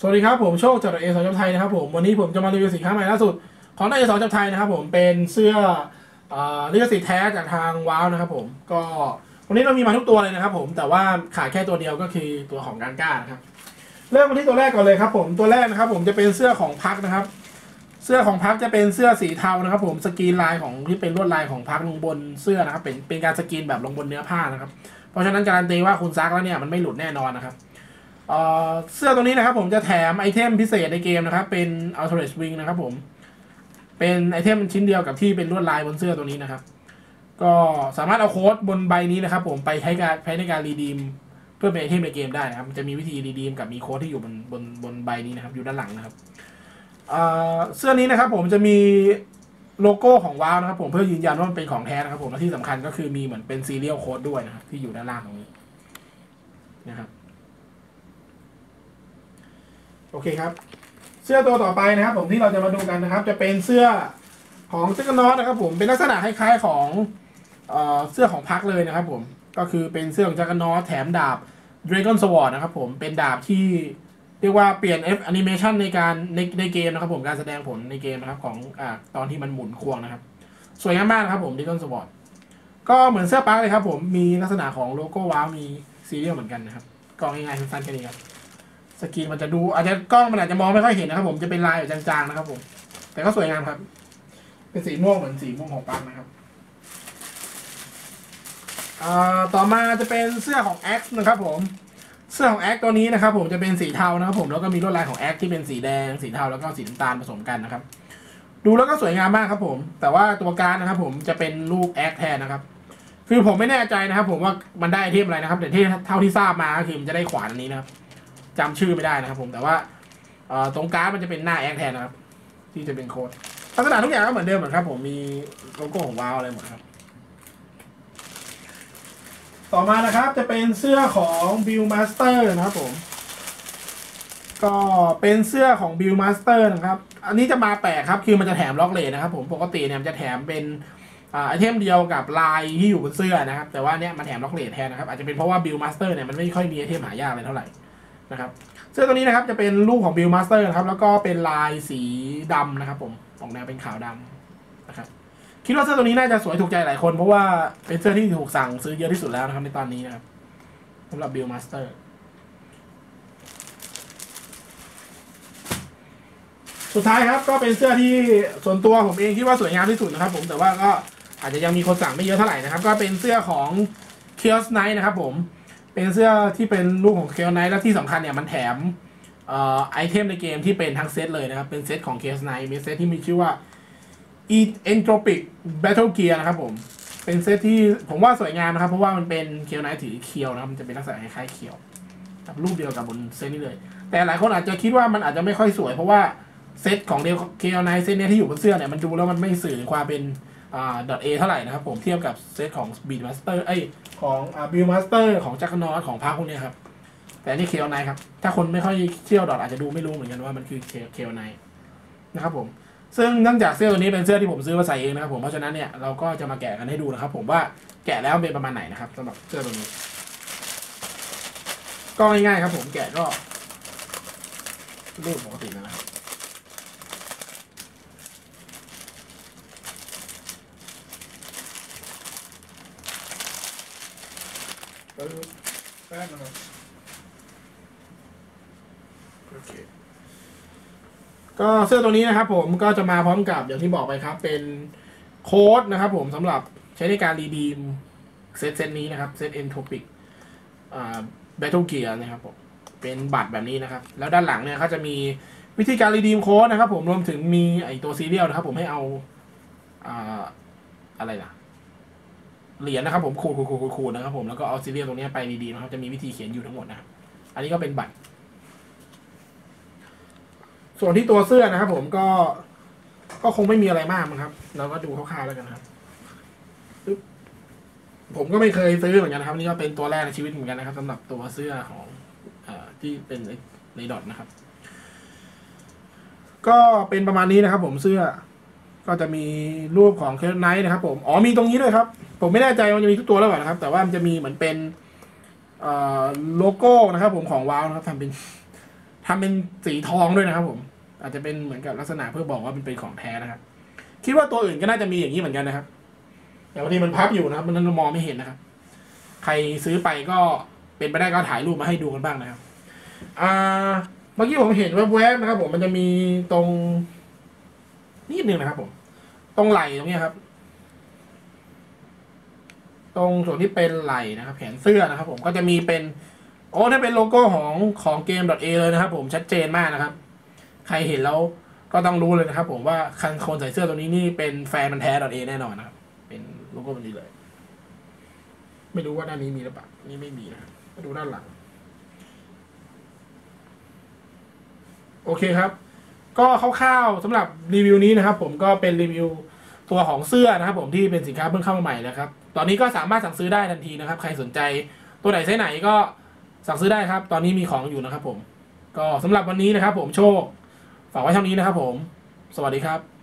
สวัสดีครับผมโชคจากเอสองจับไทยนะครับผมวันนี้ผมจะมารีวิวสินค้าใหม่ล่าสุด ของเอสองจับไทยนะครับผมเป็นเสื้อเอ่อลิขสิทธิ์แท้จากทางว้าวนะครับผมก็วันนี้เรามีมาทุกตัวเลยนะครับผมแต่ว่าขาดแค่ตัวเดียวก็คือตัวของการก้านะครับเริ่มกันที่ตัวแรกก่อนเลยครับผมตัวแรกนะครับผมจะเป็นเสื้อของพักนะครับ เสื้อของพักจะเป็นเสื้อสีเทานะครับ ผมสกรีนลายของที่เป็นลวดลายของพักลงบนเสื้อนะครับเป็นเป็นการสกรีนแบบลงบนเนื้อผ้านะครับ เพราะฉะนั้นการันตีว่าคุณซักแล้วเนี่ยมันไม่หลุดแน่นอนนะครับ เสื้อตัวนี้นะครับผมจะแถมไอเทมพิเศษในเกมนะครับ เป็น Ultimate Wing นะครับผม เป็นไอเทมชิ้นเดียวกับที่เป็นลวดลายบนเสื้อตัวนี้นะครับ ก็สามารถเอาโค้ดบนใบนี้นะครับ ผมไปใช้การใช้ในการรีดีมเพื่อเป็นไอเทมในเกมได้นะครับ จะมีวิธีรีดีมกับมีโค้ดที่อยู่บนบนบนใบนี้นะครับ อยู่ด้านหลังนะครับเอ่อเสื้อนี้นะครับ ผมจะมีโลโก้ของว้าวนะครับ ผมเพื่อยืนยันว่ามันเป็นของแท้นะครับ ผมและที่สำคัญก็คือมีเหมือนเป็นซีเรียลโค้ดด้วยนะครับที่อยู่ด้านล่างตรงนี้นะครับ โอเคครับ เสื้อตัวต่อไปนะครับผมที่เราจะมาดูกันนะครับ จะเป็นเสื้อของเซกนอตนะครับผมเป็นลักษณะคล้ายๆของเออเสื้อของพักเลยนะครับผมก็คือเป็นเสื้อของจักรนอตแถมดาบ Dragon Sword นะครับผมเป็นดาบที่เรียกว่าเปลี่ยน F animation ในการในในเกมนะครับผมการแสดงผลในเกมนะครับของอ่าตอนที่มันหมุนควงนะครับ สวยงามมากนะครับผม Dragon Sword ก็เหมือนเสื้อปักเลยครับผมมีลักษณะของโลโก้ว้าวมีซีเรียลเหมือนกันนะครับก็ง่ายๆสั้นๆแค่นี้ครับ สกรีนมันจะดู อาจจะกล้องมันอาจจะมองไม่ค่อยเห็นนะครับผมจะเป็นลายแบบจางๆนะครับผม แต่ก็สวยงามครับ เป็นสีม่วงเหมือนสีม่วงของปังนะครับอ่าต่อมาจะเป็นเสื้อของ X นะครับผม เสื้อของ X ตัวนี้นะครับผมจะเป็นสีเทานะครับผมแล้วก็มีลวดลายของ X ที่เป็นสีแดง สีเทาแล้วก็สีน้ำตาลผสมกันนะครับ ดูแล้วก็สวยงามมากครับผม แต่ว่าตัวการดนะครับผมจะเป็นรูป X แทนนะครับ คือผมไม่แน่ใจนะครับ ผมว่ามันได้ไอเทมอะไรนะครับ แต่ที่เท่าที่ทราบมาก็คือมันจะได้ขวานอันนี้นะครับ จำชื่อไม่ได้นะครับผมแต่ว่าตรงการ์ดมันจะเป็นหน้าแอคแทนนะครับ ที่จะเป็นโค้ดลักษณะทุกอย่างก็เหมือนเดิมเหมือนครับผมมีโลโก้ของวาวอะไรหมดครับ ต่อมานะครับจะเป็นเสื้อของ Bill Master นะครับผมก็เป็นเสื้อของ Bill Master นะครับ อันนี้จะมาแปลกครับ คือมันจะแถมล็อกเลทนะครับผมปกติเนี่ยมันจะแถมเป็นอไอเทมเดียวกับลายที่อยู่บนเสื้อนะครับ แต่ว่าเนี่ยมันแถมล็อกเลทแทนนะครับ อาจจะเป็นเพราะว่า Bill Master เนี่ยมันไม่ค่อยมีไอเทมหายากเลยเท่าไหร่ นะครับเสื้อตัวนี้นะครับจะเป็นรูปของบิลมาสเตอร์นะครับแล้วก็เป็นลายสีดำนะครับ ผมออกแนวเป็นขาวดำนะครับคิดว่าเสื้อตัวนี้น่าจะสวยถูกใจหลายคน เพราะว่าเป็นเสื้อที่ถูกสั่งซื้อเยอะที่สุดแล้วนะครับในตอนนี้นะครับสำหรับบิลมาสเตอร์สุดท้ายครับก็เป็นเสื้อที่ส่วนตัวผมเองคิดว่าสวยงามที่สุดนะครับ ผมแต่ว่าก็อาจจะยังมีคนสั่งไม่เยอะเท่าไหร่นะครับ ก็เป็นเสื้อของ k i o s Night นะครับ ผม เป็นเสื้อที่เป็นรูปของเค l ไนท์และที่สำคัญเนี่ยมันแถมอไอเทมในเกมที่เป็นทั้งเซตเลยนะครับ เป็นเซตของเค l ไนท์มีเซตที่มีชื่อว่า e Entropic Battle Gear นะครับผม เป็นเซตที่ผมว่าสวยงามนะครับ เพราะว่ามันเป็นเค l ไนท์ถือเคียวนะครับ มันจะเป็นลักษณะคล้ายๆเคียวกับรูปเดียวกับบนเซตนี้เลย แต่หลายคนอาจจะคิดว่ามันอาจจะไม่ค่อยสวย เพราะว่าเซตของเดียวเค l ไนท์เซตเนี้ยที่อยู่บนเสื้อเนี่ยมันดูแล้วมันไม่สื่อความเป็น อ่า .a เท่าไหร่นะครับผมเทียบกับเซตของ Beat Master เอ้ยของอ่าบิลมาสเตอร์ของจักรนอตของพาร์คพวกนี้ครับ แต่นนี่เคลไนครับ ถ้าคนไม่ค่อยเที่ยวดอทอาจจะดูไม่รู้เหมือนกันว่ามันคือเคลไนนะครับผมซึ่งเนื่องจากเสื้อตัวนี้เป็นเสื้อที่ผมซื้อมาใส่เองนะครับผมเพราะฉะนั้นเนี่ยเราก็จะมาแกะกันให้ดูนะครับ ผมว่าแกะแล้วเป็นประมาณไหนนะครับสำหรับเสื้อตัวนี้ ก็ง่ายๆครับ ผมแกะก็รูปปกตินะครับ เออแป้งมันโอเคก็เสื้อตัวนี้นะครับผมก็จะมาพร้อมกับอย่างที่บอกไปครับ เป็นโค้ดนะครับผมสำหรับใช้ในการรีดีมเซตเซตนี้นะครับเซตเอนโทปิกอ่าแบทเทิลเกียร์นะครับผมเป็นบัตรแบบนี้นะครับ แล้วด้านหลังเนี่ยเขาจะมีวิธีการรีดีมโค้ดนะครับผมรวมถึงมีไอตัวซีเรียลนะครับผมให้เอาอ่าอะไรนะ เหรียญนะครับผมขูดขูดขูดขูดนะครับผมแล้วก็เอาซีเรียลตรงนี้ไปดีมนะครับจะมีวิธีเขียนอยู่ทั้งหมดนะครับอันนี้ก็เป็นบัตร ส่วนที่ตัวเสื้อนะครับผมก็ก็คงไม่มีอะไรมากมั้งครับ เราก็ดูคร่าวๆแล้วกันครับ ผมก็ไม่เคยซื้อเหมือนกันนะครับ นี่ก็เป็นตัวแรกในชีวิตเหมือนกันนะครับสำหรับตัวเสื้อของอที่เป็นในในดอทนะครับ ก็เป็นประมาณนี้นะครับ ผมเสื้อ ก็จะมีรูปของเคลไนท์นะครับ ผมอ๋อมีตรงนี้ด้วยครับ ผมไม่แน่ใจว่ามันจะมีทุกตัวหรือเปล่านะครับ แต่ว่ามันจะมีเหมือนเป็นโลโก้นะครับ ผมของว้าวนะครับทำเป็นทำเป็นสีทองด้วยนะครับ ผม อาจจะเป็นเหมือนกับลักษณะเพื่อบอกว่ามันเป็นของแท้นะครับ คิดว่าตัวอื่นก็น่าจะมีอย่างนี้เหมือนกันนะครับ แต่บางทีมันพับอยู่นะครับมันมองไม่เห็นนะครับ ใครซื้อไปก็เป็นไปได้ก็ถ่ายรูปมาให้ดูกันบ้างนะครับเมื่อกี้ผมเห็นแวบๆนะครับ ผมมันจะมีตรง นิดนึงนะครับผมตรงไหล่ตรงนี้ครับ ตรงส่วนที่เป็นไหล่นะครับ แขนเสื้อนะครับ ผมก็จะมีเป็น โอ้นี่เป็นโลโก้ของของเกม .a เลยนะครับ ผมชัดเจนมากนะครับ ใครเห็นแล้วก็ต้องรู้เลยนะครับ ผมว่าคันคนใส่เสื้อตัวนี้นี่เป็นแฟนมันแท้ .a แน่นอนนะครับ เป็นโลโก้แบบนี้เลย ไม่รู้ว่าด้านนี้มีหรือเปล่านี่ไม่มีนะมาดูด้านหลัง โอเคครับ ก็คร่าวๆสำหรับรีวิวนี้นะครับ ผมก็เป็นรีวิวตัวของเสื้อนะครับ ผมที่เป็นสินค้าเพิ่งเข้ามาใหม่นะครับ ตอนนี้ก็สามารถสั่งซื้อได้ทันทีนะครับ ใครสนใจตัวไหนไซส์ไหนก็สั่งซื้อได้ครับ ตอนนี้มีของอยู่นะครับ ผม ก็สำหรับวันนี้นะครับ ผมโชคฝากไว้เท่านี้นะครับ ผม สวัสดีครับ